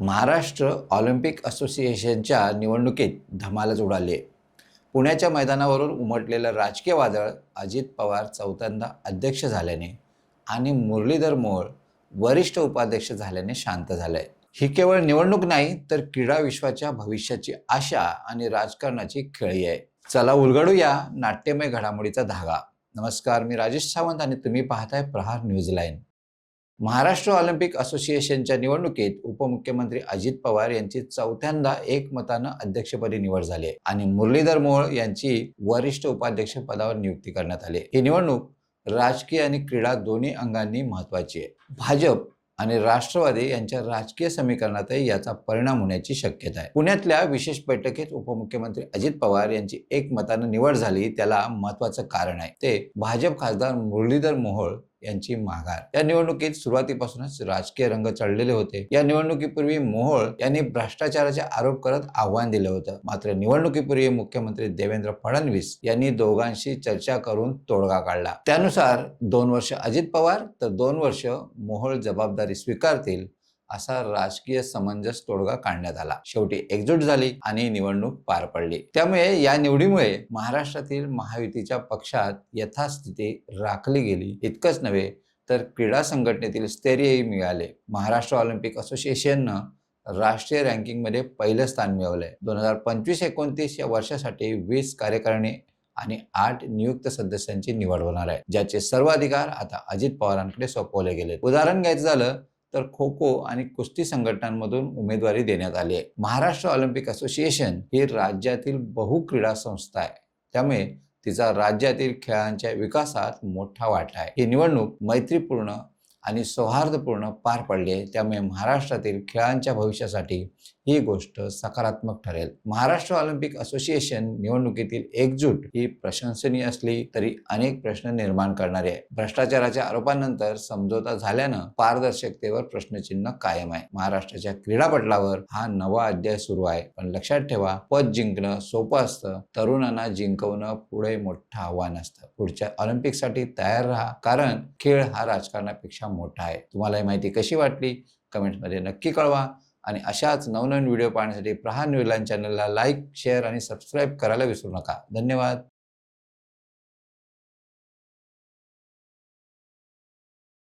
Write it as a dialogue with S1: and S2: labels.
S1: Maharashtra Olympic असोसिएशनच्या निवडणुकीत धमालच उडाली. आहे पुण्याच्या मैदानावरून उमटलेलं राजकीय वादळ अजित पवार चौथ्यांदा अध्यक्ष झाल्याने आणि मुरलीधर मोहोळ वरिष्ठ उपाध्यक्ष झाल्याने शांत झालंय. ही केवळ निवडणूक नाही तर क्रीडा विश्वाच्या भविष्याची आशा आणि राजकारणाची खेळी आहे. चला उलगडूया नाट्यमय घडामोडीचा धागा. नमस्कार मी राजेश सावंत आणि तुम्ही पाहताय Prahar news line Maharashtra Olympic असोसिएशनच्या निवडणुकीत उपमुख्यमंत्री अजित पवार यांची चौथ्यांदा एकमतानं अध्यक्षपदी निवड झाली आहे. आणि मुरलीधर मोहोळ यांची वरिष्ठ उपाध्यक्ष पदावर नियुक्ती करण्यात आली ही निवडणूक राजकीय आणि क्रीडा दोन्ही अंगांनी महत्वाची आहे. भाजप आणि राष्ट्रवादी यांच्या राजकीय समीकरणातही याचा परिणाम होण्याची शक्यता आहे. पुण्यातल्या विशेष बैठकीत उपमुख्यमंत्री अजित पवार यांची एकमतानं निवड झाली त्याला महत्वाचं कारण आहे. ते भाजप खासदार मुरलीधर मोहोळ यांची माघार. या निवडणुकीत सुरुवातीपासूनच राजकीय रंग चढलेले होते. या निवडणुकीपूर्वी मोहोळ यांनी भ्रष्टाचाराचे आरोप करत आव्हान दिलं होतं. मात्र निवडणुकीपूर्वी मुख्यमंत्री देवेंद्र फडणवीस यांनी दोघांशी चर्चा करून तोडगा काढला. त्यानुसार दोन वर्ष अजित पवार तर दोन वर्ष मोहोळ जबाबदारी स्वीकारतील असा राजकीय समंजस तोडगा काढण्यात आला. शेवटी एकजूट झाली आणि निवडणूक पार पडली. त्यामुळे या निवडीमुळे महाराष्ट्रातील महायुतीच्या पक्षात यथास्थिती राखली गेली. इतकंच नव्हे तर क्रीडा संघटनेतील स्थैर्यही मिळाले. महाराष्ट्र ऑलिम्पिक असोसिएशननं राष्ट्रीय रँकिंगमध्ये पहिलं स्थान मिळवलंय. दोन हजार पंचवीस एकोणतीस या वर्षासाठी वीस कार्यकारिणी आणि आठ नियुक्त सदस्यांची निवड होणार आहे ज्याचे सर्व अधिकार आता अजित पवारांकडे सोपवले गेले उदाहरण घ्यायचं झालं तर खो खो आणि कुस्ती संघटनांमधून उमेदवारी देण्यात आली आहे. महाराष्ट्र ऑलिम्पिक असोसिएशन ही राज्यातील बहुक्रीडा संस्था आहे. त्यामुळे तिचा राज्यातील खेळांच्या विकासात मोठा वाटा आहे. ही निवडणूक मैत्रीपूर्ण आणि सौहार्दपूर्ण पार पडले त्यामुळे महाराष्ट्रातील खेळांच्या भविष्यासाठी ही गोष्ट सकारात्मक ठरेल. महाराष्ट्र ऑलिम्पिक असोसिएशन निवडणुकीतील एकजूट ही प्रशंसनीय असली तरी अनेक प्रश्न निर्माण करणारी आहे. भ्रष्टाचाराच्या आरोपांनंतर समझोता झाल्यानं पारदर्शकतेवर प्रश्नचिन्ह कायम आहे. महाराष्ट्राच्या क्रीडापटलावर हा नवा अध्याय सुरू आहे. पण लक्षात ठेवा पद जिंकणं सोपं असतं. तरुणांना जिंकवणं पुढे मोठं आव्हान असतं. पुढच्या ऑलिम्पिकसाठी तयार राहा. कारण खेळ हा राजकारणापेक्षा मोठा आहे. तुम्हाला ही माहिती कशी वाटली? कमेंट्समध्ये नक्की कळवा. आणि अशाच नवनवीन व्हिडिओ पाहण्यासाठी प्रहार न्यूजलाईन चॅनलला लाईक शेअर आणि सबस्क्राईब करायला विसरू नका. धन्यवाद.